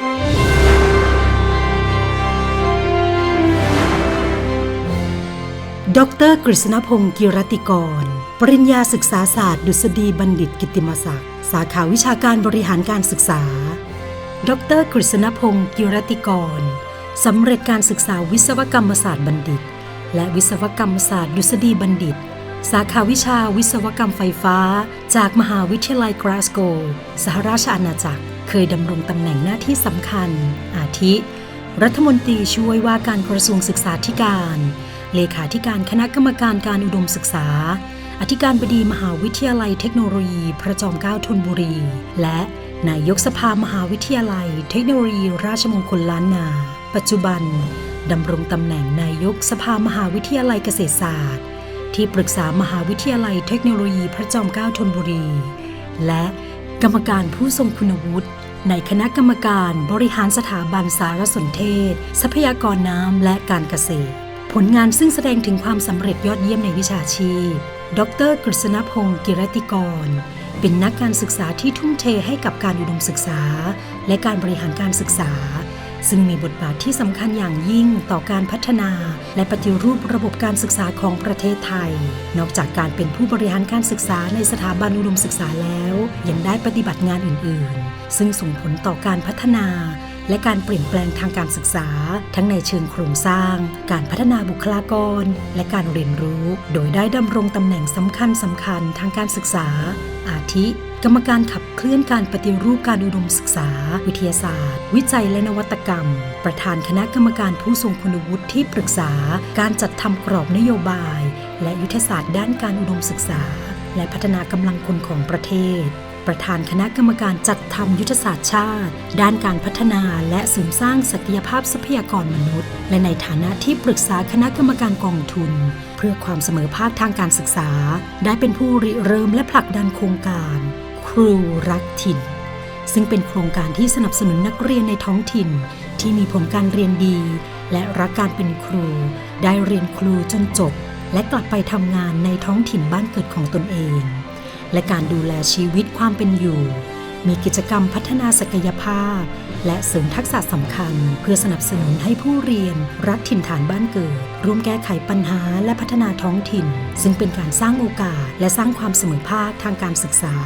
ดรกฤษณพงศ์กิรติกร ปริญญาศึกษาศาสตร์ ดุษฎีบัณฑิตกิติมศักดิ์ สาขาวิชาการบริหารการศึกษา ดรกฤษณพงศ์กิรติกร สำเร็จการศึกษาวิศวกรรมศาสตร์บัณฑิต และวิศวกรรมศาสตร์ ดุษฎีบัณฑิต สาขาวิชาวิศวกรรมไฟฟ้า จากมหาวิทยาลัยกราสโกสหราชอาณาจักร เคยดำรงตำแหน่งหน้าที่สำคัญ อาทิ รัฐมนตรีช่วยว่าการกระทรวงศึกษาธิการ เลขาธิการคณะกรรมการการอุดมศึกษา อธิการบดีมหาวิทยาลัยเทคโนโลยี พระจอมเกล้าธนบุรี และนายกสภามหาวิทยาลัย เทคโนโลยี ราชมงคลล้านนา ปัจจุบันดำรงตำแหน่งนายกสภามหาวิทยาลัยเกษตรศาสตร์ ที่ปรึกษามหาวิทยาลัยเทคโนโลยีพระจอมเกล้าธนบุรี และกรรมการผู้ทรงคุณวุฒิในคณะกรรมการบริหารสถาบันสารสนเทศ ทรัพยากรน้ำและการเกษตร ผลงานซึ่งแสดงถึงความสำเร็จยอดเยี่ยมในวิชาชีพ ดรกฤษณพงศ์กิรติกร เป็นนักการศึกษาที่ทุ่มเทให้กับการอุดมศึกษา และการบริหารการศึกษา ซึ่งมีบทบาทที่สำคัญอย่างยิ่งต่อการพัฒนา และปฏิรูประบบการศึกษาของประเทศไทย นอกจากการเป็นผู้บริหารการศึกษาในสถาบันอุดมศึกษาแล้ว ยังได้ปฏิบัติงานอื่น ๆ ซึ่งส่งผลต่อการพัฒนาและการเปลี่ยนแปลงทางการศึกษา ทั้งในเชิงโครงสร้าง การพัฒนาบุคลากร และการเรียนรู้ โดยได้ดำรงตำแหน่งสำคัญสำคัญทางการศึกษา อาทิ กรรมการขับเคลื่อนการปฏิรูปการอุดมศึกษา วิทยาศาสตร์ วิจัยและนวัตกรรม ประธานคณะกรรมการผู้ทรงคุณวุฒิที่ปรึกษา การจัดทำกรอบนโยบาย และยุทธศาสตร์ด้านการอุดมศึกษาและพัฒนากำลังคนของประเทศ ประธานคณะกรรมการจัดทำยุทธศาสตร์ชาติ ด้านการพัฒนาและเสริมสร้างศักยภาพทรัพยากรมนุษย์ และในฐานะที่ปรึกษาคณะกรรมการกองทุน เพื่อความเสมอภาคทางการศึกษา ได้เป็นผู้ริเริ่มและผลักดันโครงการ ครูรักถิ่น ซึ่งเป็นโครงการที่สนับสนุนนักเรียนในท้องถิ่น ที่มีผลการเรียนดี และรักการเป็นครู ได้เรียนครูจนจบ และกลับไปทำงานในท้องถิ่นบ้านเกิดของตนเอง และการดูแลชีวิตความเป็นอยู่ มีกิจกรรมพัฒนาศักยภาพ และเสริมทักษะสำคัญ เพื่อสนับสนุนให้ผู้เรียน รักถิ่นฐานบ้านเกิด ร่วมแก้ไขปัญหาและพัฒนาท้องถิ่น ซึ่งเป็นการสร้างโอกาส และสร้างความเสมอภาคทางการศึกษา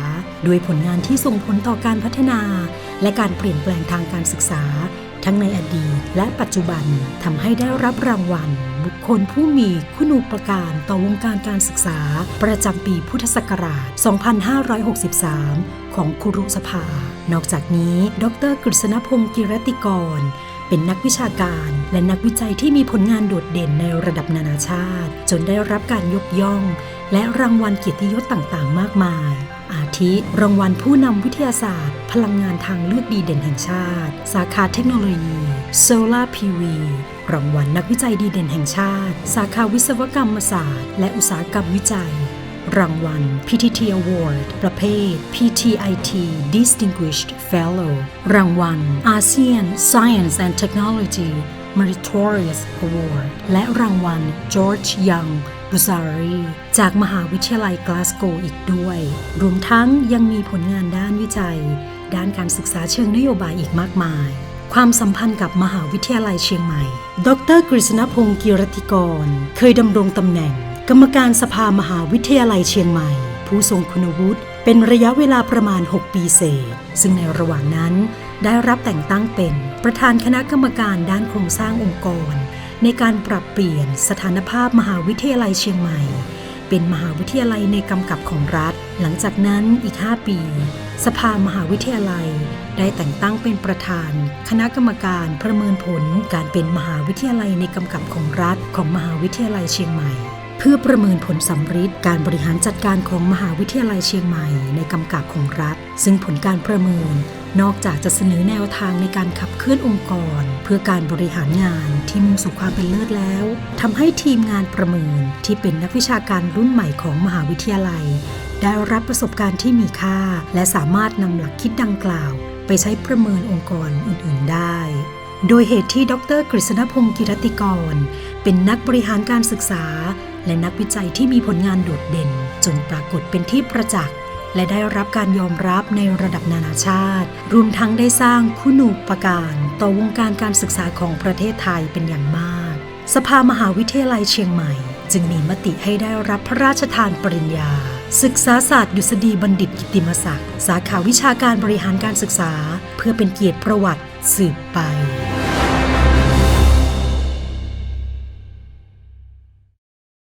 ด้วยผลงานที่ส่งผลต่อการพัฒนา และการเปลี่ยนแปลงทางการศึกษา ทั้งในอดีต และปัจจุบันทำให้ได้รับรางวัล บุคคลผู้มีคุณูปการต่อวงการการศึกษา ประจำปีพุทธศักราช 2563 ของครุสภา นอกจากนี้ ดรกฤษณพงศ์กิรติกร เป็นนักวิชาการและนักวิจัยที่มีผลงานโดดเด่นในระดับนานาชาติ จนได้รับการยกย่อง และรางวัลเกียรติยศต่างๆ มากมายอาทิ รางวัลผู้นำวิทยาศาสตร์ พลังงานทางเลือกดีเด่นแห่งชาติ สาขาเทคโนโลยี Solar PV รางวัลนักวิจัยดีเด่นแห่งชาติ สาขาวิศวกรรมศาสตร์ และอุตสาหกรรมวิจัย รางวัล PTT Award ประเภท PTIT Distinguished Fellow รางวัล ASEAN Science and Technology Meritorious Award และรางวัล George Young b u s a r i จากมหาวิทยาลัยกลาสโกอีกด้วย รวมทั้งยังมีผลงานด้านวิจัย ด้านการศึกษาเชิงนโยบายอีกมากมาย ความสัมพันธ์กับมหาวิทยาลัยเชียงใหม่ ดรกฤษณพงศ์กิรติกร เคยดำรงตำแหน่ง กรรมการสภามหาวิทยาลัยเชียงใหม่ ผู้ทรงคุณวุฒิเป็นระยะเวลาประมาณ 6 ปีเศษ ซึ่งในระหว่างนั้น ได้รับแต่งตั้งเป็น ประธานคณะกรรมการด้านโครงสร้างองค์กร ในการปรับเปลี่ยนสถานภาพมหาวิทยาลัยเชียงใหม่ เป็นมหาวิทยาลัยในกำกับของรัฐ หลังจากนั้นอีก 5 ปี สภามหาวิทยาลัย ได้แต่งตั้งเป็นประธาน คณะกรรมการประเมินผลการเป็นมหาวิทยาลัยในกำกับของรัฐของมหาวิทยาลัยเชียงใหม่ เพื่อประเมินผลสำฤทธิ์การบริหารจัดการของมหาวิทยาลัยเชียงใหม่ในกำกับของรัฐ ซึ่งผลการประเมินนอกจากจะเสนอแนวทางในการขับเคลื่อนองค์กร เพื่อการบริหารงานที่มุ่งสู่ความเป็นเลิศแล้วทำให้ทีมงานประเมินที่เป็นนักวิชาการรุ่นใหม่ของมหาวิทยาลัย ได้รับประสบการณ์ที่มีค่า และสามารถนำหลักคิดดังกล่าว ไปใช้ประเมินองค์กรอื่น ๆ ได้ โดยเหตุที่ดร กฤษณพงศ์กิรติกร เป็นนักบริหารการศึกษา และนักวิจัยที่มีผลงานโดดเด่น จนปรากฏเป็นที่ประจักษ์และได้รับการยอมรับในระดับนานาชาติ รวมทั้งได้สร้างคุณูปการต่อวงการการศึกษาของประเทศไทยเป็นอย่างมาก สภามหาวิทยาลัยเชียงใหม่ จึงมีมติให้ได้รับพระราชทานปริญญา ศึกษาศาสตร์ดุษฎีบัณฑิตกิตติมศักดิ์สาขาวิชาการบริหารการศึกษา เพื่อเป็นเกียรติประวัติสืบไป